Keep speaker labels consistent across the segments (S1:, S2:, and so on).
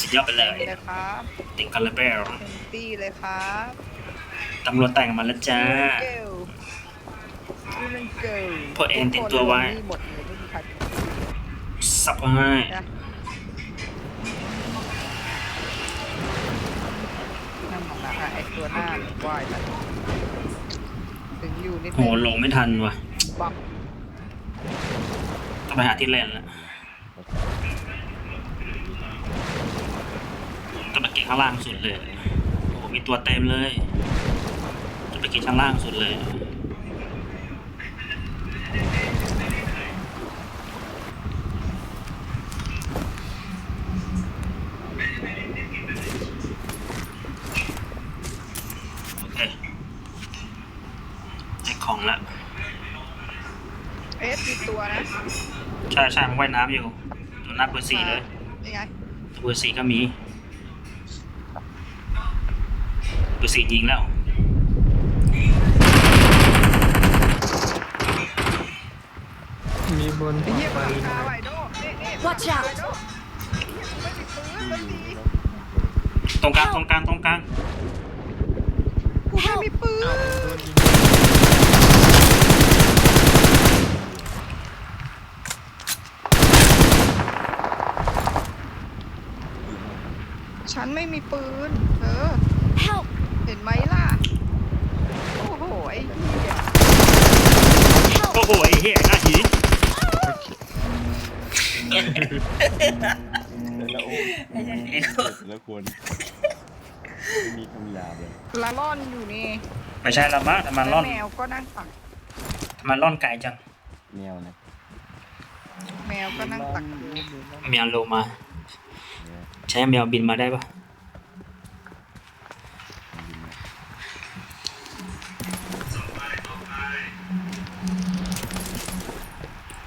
S1: สุดยอดไปเลย
S2: เลยครับ
S1: ติดกันเลยเบล
S2: เต็มที่เลยครับ
S1: ตำรวจแต่งมาแล้วจ้า
S2: เกลยูนันเกล
S1: พวกเองติดตัวไว้
S2: หมดเลยไม่มีใคร
S1: สับเขาให้
S2: นะนั่นของนะไอตัวหน้าว่ายไปถึงอยู่นิด
S1: โหลงไม่ทันว่ะ
S2: บับ
S1: ต้องไปหาที่เล่นแล้วต้องไปกิน ข้างล่างสุดเลยโอ้โหมีตัวเต็มเลย จะไปกินข้างล่างสุดเลย โอเคได้ของแล้ว
S2: เอสมีตัวนะ
S1: ใช่ใช่มันว่ายน้ำอยู่ตัวนักเบอร์สี่เลย
S2: นี่ไง
S1: ตัวเบอร์สี่ก็มี เบอร์สี่ยิงแล้ว
S3: มีบน
S2: ไอ้เหี้ย
S3: ไป
S2: ปาก
S3: นะ
S2: กาไวโดนี่นี่
S4: Watch out
S2: ไวโดเหี้ยไม่ติดปืนมันดี
S1: ตรงกลางตรงกลางตรงกลาง
S2: กูไม่มีปืนฉันไม่มีปืนเธอ
S4: Help!
S2: เห็นไหมล่ะ โอ้โห ไอ้เหี้ย
S4: Help!
S1: โอ้โหไอ้เหี้ยหน้าหี
S5: แล้วโอ้แล้วควรไม่มีคำหยาบเลย
S2: ลาล่อนอยู่นี่
S1: ไม่ใช่ละมั้งทำไมล่อน
S2: แมวก็นั่งตัก
S1: ทำไมล่อนไกลจัง
S5: แนวนะ
S2: แมวก็นั่งตักอยู่
S1: แมวโลมา ใช้แมวบินมาได้ปะ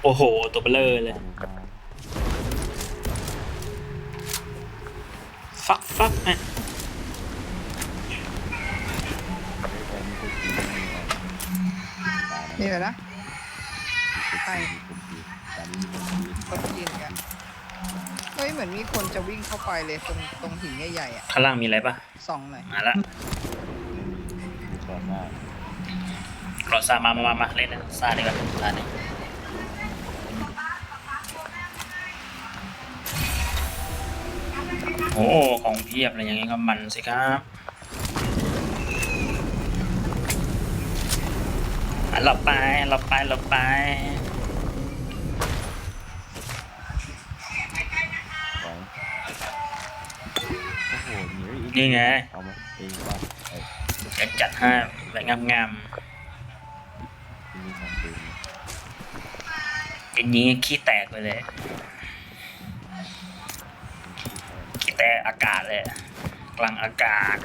S1: โอ้โห ตัวเบลอเลย ฟักฟักอะ
S2: นี่แหละนะไป
S5: ตามนี้มีคน
S2: ก็ยินกันเฮ้ยเหมือนมีคนจะวิ่งเข้าไปเลยตรงตรงหินใหญ่ๆอะ
S1: ข้างล่างมีอะไรปะ
S2: ส่องหน่อย
S1: มาละ
S5: ก่อนหน้าร
S1: อซามามามามาเล่นนะซาดีกว่าซาดี โอ้ของเพียบเลยอย่างงี้ก็มันสิครับอะหลบไปหลบไปหลบไป
S5: ไปโอ้โหหนีอีก
S1: นี่ไง
S5: เอามาเองว่าไอ้
S1: เดี๋ยวจัดให้แบบงาม
S5: ที่มีสองปืน
S1: ๆอย่างนี้ขี้แตกไปเลย ขี้ แตกอากาศเลยกลางอากาศ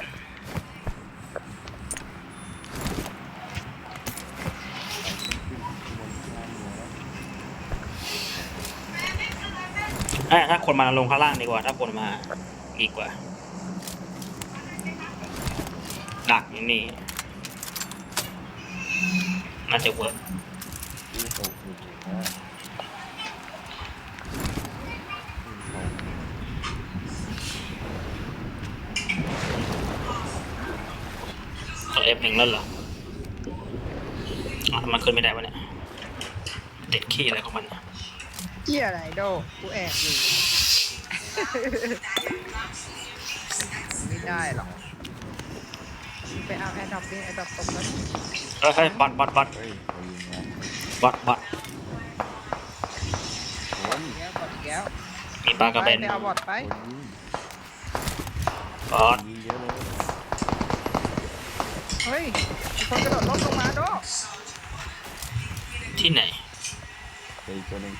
S1: ถ้าคนมาลงข้างล่างดีกว่า ถ้าคนมาดีกกว่าดักอย่างนี้น่าจะเวิร์ก เอฟเพลงแล้วเหรออะมันขึ้นไม่ได้วะเนี่ย เด็ดขี้อะไรของมันนะ
S2: เกี่ยอะไรโดกูแอบอยู่ ไม่ได้หรอก ไปเอาแอดดอปดิแอดดอปตกแล้ว
S1: เฮ้ยบัตบัตบัตร
S5: เฮ้ยเอ
S1: บั
S5: ดร
S2: บัดวบด
S1: มีปลากระเบน
S2: ไปเอาบอดไป
S1: บอ
S5: ด เฮ้
S2: ยมีคนกระโดดล่มลงมาโด
S1: ที่ไหน
S5: ไปอีกตัวหนึง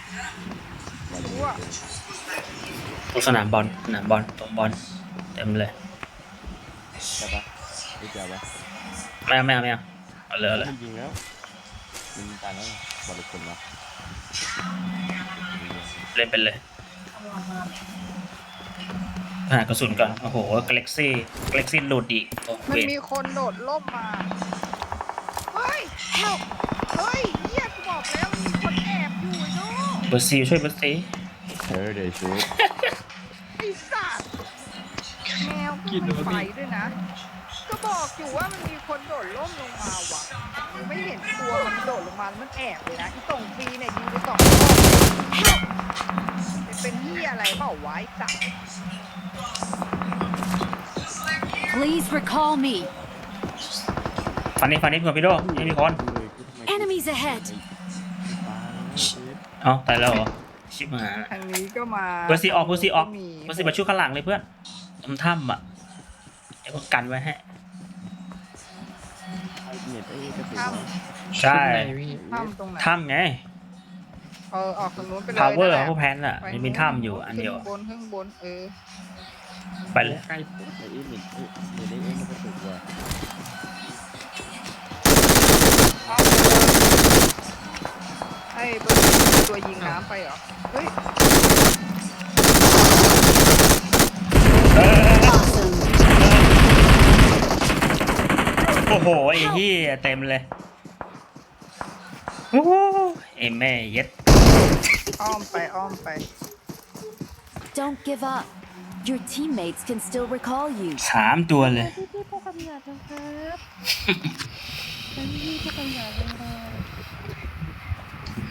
S5: วัน
S2: รู้
S5: นี้
S2: อะ
S1: ตรงสนามบอลสนามบอลตรงบอลเต็มเลย
S5: ใช่ปะไม่เจอปะ
S1: ไม่เอาไม่เอาไม่เอาเอาเลยเอาเลย
S5: มันยิงแล้วมันยิงตายแล้วบอลอีกคนละ
S1: เล่นเป็นเลย หากระสุนก่อน โอ้โหกาแล็กซี่กาแล็กซี่หลุดอีกโอ้
S2: มัน
S1: เวท
S2: มีคนโดดล่มมา เฮ้ย
S4: Help!
S2: เฮ้ยเหี้ยกูบอกแล้วมันมีคนแอบอยู่ไอ้โด
S1: เบอร์ซีช่วยเบอร์ซี
S5: เออเดี๋ยวชู
S2: ไอ้สัตว์ก็ไม่ไปด้วยนะก็ บอกอยู่ว่ามันมีคนโดดร่มลงมาว่ะกูไม่เห็นตัวมันโดดลงมาแล้วมันแอบเลยนะอีตรงฟรีเนี่ยยิงไปสองรอบจะเป็นที่อะไรเปล่าวะไอ้สัตว์
S4: Please recall me.
S1: ฟันนี้ฟันนี้เพื่อนพี่โดยังมีคน
S5: ดูเลยกูทำไม
S4: Enemies ahead.
S5: ฟ้าแล้วเชฟ
S1: เอ้าตายแล้วเหรอชิบหาย
S2: ทางนี้ก็มา
S1: เบอร์สี่ออกเบอร์สี่ออก
S2: มี
S1: เบอร์สี่มาช่วยข้างหลังเลยเพื่อนทำถ้ำอะเดี๋ยวก็กันไว้ให้
S5: ไอ้ เน็ตไอ้กระสุน
S2: ถ้
S1: ใช่ำ
S2: ถ้ำตรงไหน
S1: ถ้ำไง
S2: เออออกทางนู้นไปเลย
S1: power
S2: นั่นแหละ
S1: ของพวกแพนอะมันมีถ้ำอยู่อันเดียว
S2: ขึ้บนข้างบนเออ
S1: ไปเลย
S5: ไกลโคตรไอ้เน็ตไอ้เน็ตไอ้เอ็งก็กระสุนว่ะ
S2: ไอ้เบอร์ตัวยิงน้ำไปเหรอเฮ้ย
S1: โอ้โหไอ้เหี้ยเต็มเลยโอ้โหไอ้แม่เย็ด
S2: อ้อมไปอ้อมไป
S4: Don't give up. Your teammates can still recall you.
S1: สามตัวเลย
S3: พี่พี่พวกคำหยาบนะครับเป็นพี่พวกคำหยาบเลย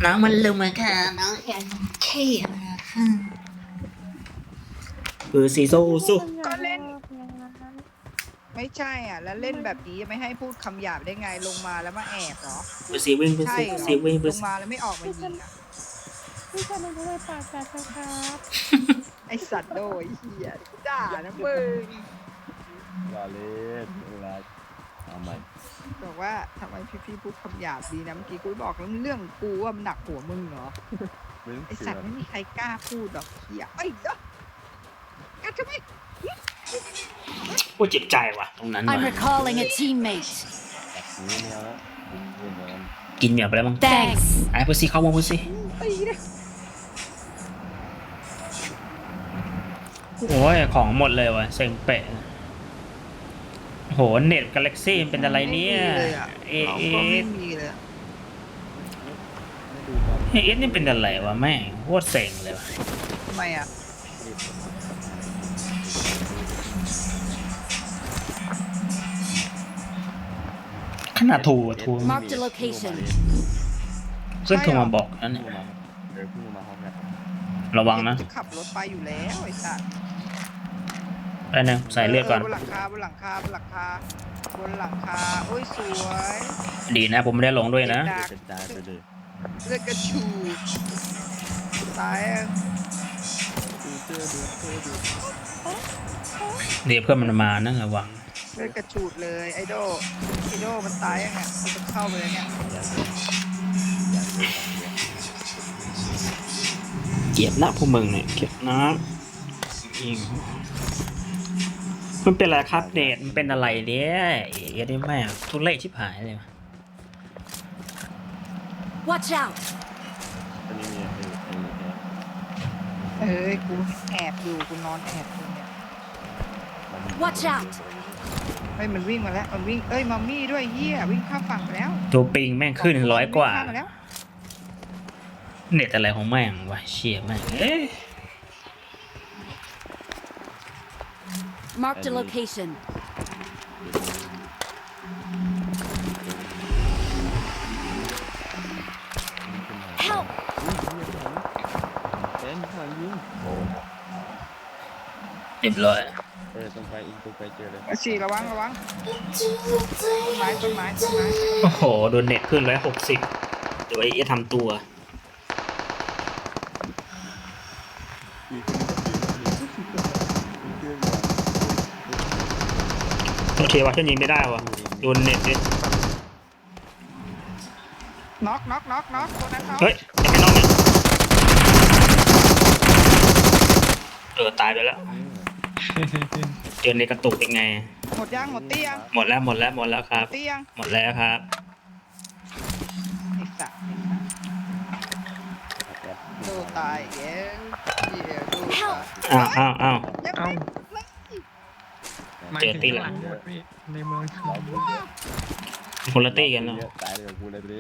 S1: น้องมันลืมมาค่ะน้องแอนเคเบอร์สี่สู้สู้
S2: ก็เล่น ไม่ใช่อะ แล้วเล่นแบบนี้ไม่ให้พูดคำหยาบได้ไงลงมาแล้วมาแอบเหรอ
S1: เบอร์สี่วิ่งเบอร์
S2: ใช่
S1: สี่
S2: เหรอ
S1: สี่วิ่งเบ
S2: ล
S1: อร์
S2: ง
S1: สี่
S2: มาแล้วไม่ออกมายิงอะ
S3: พี่ชายมันด้วยปากแปดนะครับ
S2: ไอสัตว์โดยเฮียด่านะมึง
S5: อย่าเล่นเวลาเอาใหม่
S2: บอกว่าทำไมพี่ๆพูดคำหยาบดีนะเมื่อกี้กูบอกแล้วเรื่องกูว่ามันหนักหัวมึงเหรอ
S5: ไม่ต้อง
S2: ไอ
S5: เสื
S2: สั
S5: อ
S2: ตว์ไม่มีใครกล้าพูดหรอกเฮียไอ้เด้อกัดจะไม่
S1: พูดเจ็บใจว่ะตรงนั้น
S4: I'm
S1: ว่ะ
S4: recalling a teammate.
S5: แบบนี้ไม่เอาแล้วเล่นแบบนั้น
S1: กินเหมียวไปแล้วมั้ง
S4: Thanks.
S1: ไอ้เบอร์สี่เข้าวงเบอร์สี่
S2: ตีนะ
S1: โอ้ย ของหมดเลยว่ะเซ็งเปะโห เน็ตกาแล็กซี่เป็นอะไรเนี่ย
S2: ไม่มีเลยอะ
S1: เอ
S2: ของ
S1: เอ
S2: ก็ไม่
S1: ส
S2: มีเลยอะ
S5: ไม่ดูตอน
S1: เอสนี่เป็นอะไรวะแม่งโคตรเซ็งเลยว่ะ
S2: ทำไมอะ
S5: รีบ
S1: นาดถูถู
S4: Mark the location.
S1: เพื่อนโทรมาบอกนั่น
S5: เพิ่
S1: เนี่ย
S5: งมาเดี๋ยวเพิ่งมาพร้อมกัน
S1: ระวังนะ
S2: จะขับรถไปอยู่แล้วไอ้สัตว์
S1: ไปหนึ่งใส่เลือดก่อน
S2: บนหลังคาบนหลังคาบนหลังคาบนหลังคาโอ้ยสวย
S1: ดีนะผมไม่ได้ลงด้วยนะ
S2: ดัก
S5: กระจายไปเลย
S2: เลือดกระชูดตายอะ
S5: ดูเจอดูเจอดู
S1: เดี๋ยวเพื่อนมันมานะระวัง
S2: เลือดกระชูดเลยไอโดไอโดมันตายยังไงมันจะเข้าไปเลยเนี่ย
S1: เกลียดนะพวกมึงเนี่ยเกลียดนะยิงมันเป็นอะไรครับเดทมันเป็นอะไรเนี่ยเอ๋ได้แม่งทุเรศชิบหายเลย
S4: Watch out.
S5: ตอนนี้มีไอ้ไอ้ไอ้
S2: เอ้ยกูแอบอยู่กูนอนแอบอยู่เนี่ย
S5: มัน
S4: Watch out.
S2: เฮ้ยมันวิ่งมาแล้ว มันวิ่ง เอ้ยมัมมี่ด้วยเฮียวิ่งข้ามฝั่งไปแล้ว
S1: ตัวปิงแม่งขึ้นร้อยกว่า
S2: วิ่งข้มมาแล้ว
S1: เน็ตอะไรของแม่งวะเชี่ยแม่งเอ๊ะ
S4: Marked a location.
S5: ขึ้นมา
S4: Help.
S5: เต้นทางยิง
S1: เรียบร้อย
S5: เออตรงไปอีกตรงไปเจอเลย
S2: มาฉีระวังระวังต้นไม้ต้นไม้ต้นไม้
S1: โอ้โห โดนเน็ตขึ้นร้อยหกสิบเดี๋ยวไอ้เอ๊ะทำตัว
S5: อีกคนก็ยืนยืน
S1: โอเคว่าฉันยิงไม่ได้วะโดนเน็ตดิ
S2: น็อกน็อกน็อกน็อกตัวนั้นน็อก
S1: เฮ้ยยังไม่นอนเนี่ยเออตายไปแล้ว เจอในกระตุกเป็นไง
S2: หมดยังหมดเตี้ยง
S1: หมดแล้วหมดแล้วหมดแล้วครับ
S2: เตี้ยง
S1: หมดแล้วครับ
S2: ไอ้สัตว์ไอ้สัตว์
S5: แบบ
S2: โดตายเย้เหี้ยโดตาย
S4: Help
S1: อ้าวอ้าวอ้าว
S2: ยังไม่ไม่
S1: เจอตีหลัง
S6: ในเมืองชน
S1: คนละตี้กันแล้ว
S5: ตายเลยกับกูเลยตรงนี้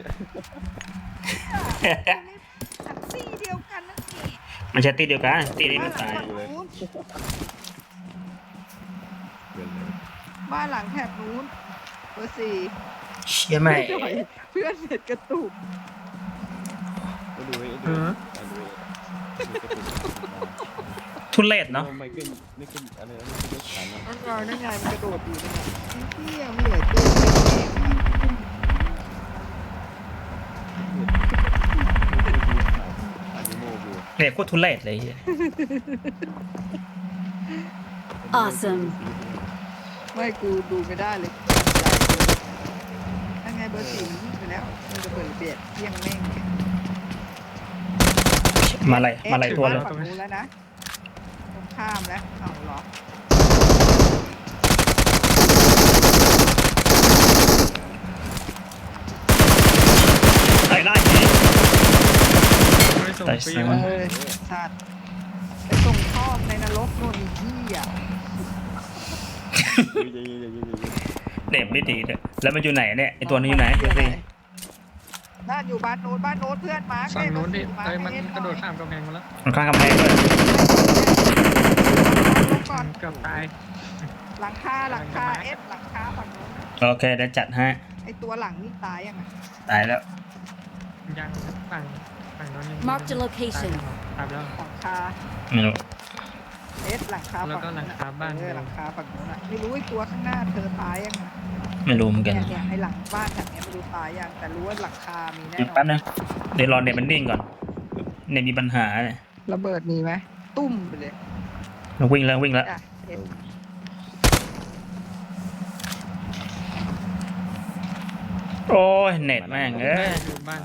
S2: อันซี่เดียวกันนั่นเอง
S1: มันใช่ตีเดียวกันตีนี้มันตาย
S2: ฝั่งนู้น บ้านหลังแถบนู้นเบอร์สี่
S1: เชี่ยไม่
S2: หน่อยเพื่อนเน็ตกระตุก
S5: ก็ดูให้ดูให้ดูให้
S1: ทุเรศเนาะ
S5: ไม่ขึ้นไม่ขึ้นอะไรนะไม่ขึ้นขันนะ
S2: นั่นไงนั่นไงมันกระโดดอยู่นั่นไงพี่ยังไม่เหลือตัวเองอะ
S5: อันนี้โมบู
S1: เนี่ยโคตรทุเรศเลยเหี้ย
S4: Awesome
S2: ไม่กูดูไม่ได้เลยนั่นไงเบอร์สี่มันวิ่งไปแล้วมันจะเปิดเบียดเที่ยงแม่ง
S1: มาอะไรมาอะไรตัวเลย
S2: ฝั่งนู้นแล้วนะตรงข้ามแล้วเอาเหรอ
S1: ไอ้ไล่ยิง
S6: ไม่ส่ง
S1: แต่
S6: ฟรี
S1: เสียง
S6: มา
S2: เออสัตว์ไปส่งท่อมในนรกนู่นอีกที่อะ
S5: เย็นเย็นเย็นเย็น
S1: เด็บไม่ดีเลยแล้วมันอยู่ไหนเนี่ยไอตัวนี้อยู่ไหนดูสิ
S2: น่าอยู่บ้านโน้นบ้านโน้นเพื่อนมาร์ค
S6: ฝั่งนู้นดิ
S2: มา
S6: เอ้ยมัน
S2: ให้
S6: กระโดด
S2: หน่
S6: ข้ามกำแพงมาแล้ว
S1: มันข้างกำแพงด้วย
S2: อยลงก่อน
S6: เกือบตาย
S2: หลังคาหลังคาเอฟหลังคาฝั่งโน้น
S1: โอเคเดี๋ยวจัดให้
S2: ไอตัวหลังนี่ตายยังไง
S1: ตายแล้ว
S6: ยังฝั่งฝั่งนั้นยัง
S4: Marked a location
S6: ตายแล้ว
S2: หลังคา
S1: ไม่รู้
S2: เอฟหลังคา
S6: แล้วก็
S2: ฝั่ง
S6: หลังคาบ้าน
S2: เออหลังคาฝั่งโน้นอะไม่รู้ไอตัวข้างหน้าเธอตายยังไง
S1: ไม่รู้เหมือนกัน
S2: เนี่ยเนี่ยไอหลังบ้านแบบเนี้ยไม่รู้ตายยังแต่รู้ว่าหลังคามีแน่นอ
S1: แป๊บ
S2: น
S1: นึงเดี๋ยวรอเน็ตมันนิ่งก่อนเน็ตมีปัญหาเนี่ย
S2: ระเบิดมีไหมตุ้มไปเลย
S1: มันวิ่งแล้ววิ่งแล้ว
S2: อะเอฟ
S1: โอ้ยเน็ตแม่งเอ้ย
S6: อยู่บ้าน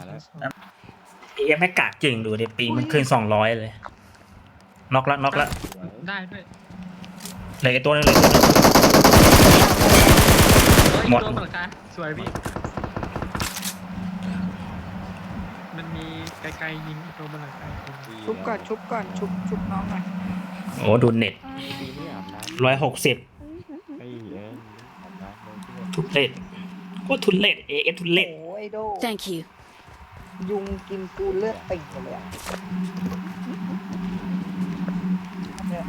S1: เอ็มไม่กากจริงดูดิปีมันขึ้นสองร้อยเลย น็อกละน็อกละ
S6: ได้ด้วย
S1: เหลืออีกตัวนึงเหลยตัวนึง
S6: เฮ้ย
S1: หมด
S6: ตัวบนหลังคาสวยพี่ มันมีไกลๆยิงอีกตัวบนหลังคาอีกตัว
S2: ชุบก่อนชุบก่อนชุบชุบน้องหน่อย
S1: โอ้ดูเน็ต
S5: ปีนี้อาบน้ำ
S1: ร้อยหกสิบ
S5: ไอ้เอ็นอาบน้ำเลย
S1: ทุเรศโคตรทุเรศเอฟทุเรศ
S2: โอ้ยโด
S4: Thank you.
S2: ยุงกินกูเลือดติ่งเลยอะเนี่ย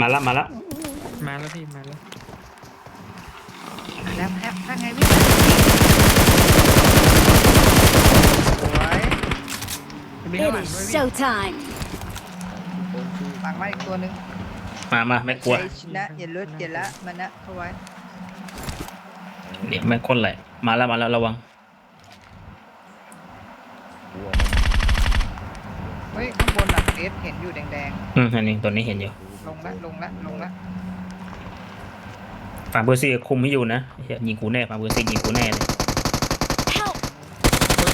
S1: มาละมาละ
S6: มาแล้วพี่มาแล้ว
S2: แล้วแอปถ้าไงวิ่งสวย
S6: มีข้าง
S4: It
S6: หลัง
S4: is
S6: ด้วยพี่
S4: showtime.
S2: หลังมาอีกตัวหนึ่ง
S1: มามาไม่กลัว
S2: ใจชนะอย่าลดอย่าละมันนะเข้าไว้
S1: เดี๋ยวไม่คนไหลมาแล้วมาแล้วระวัง
S5: บัว
S2: เฮ้ยข้างบนหลังเอฟเห็นอยู่แดง
S1: อืมอันนี้ตัวนี้เห็นอยู่
S2: ๆ ลงละลงละลงละ
S1: ฝั่งเบอร์ซี่คุมไม่อยู่นะเหี้ยยิงกูแน่ฝั่งเบอร์ซี่ยิงกูแน่เลย
S4: Help!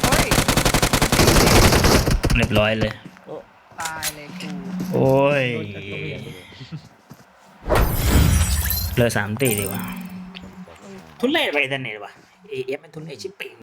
S2: เฮ้ย
S1: เรียบร้อยเลย
S2: ตายเลยกู
S1: โอ้ย
S6: โดนจากตัวเมีย
S1: เหลยสามตีดีกว่าทุเรศไปแต่ไหนวะเอฟมันทุเรศชิบเป่ง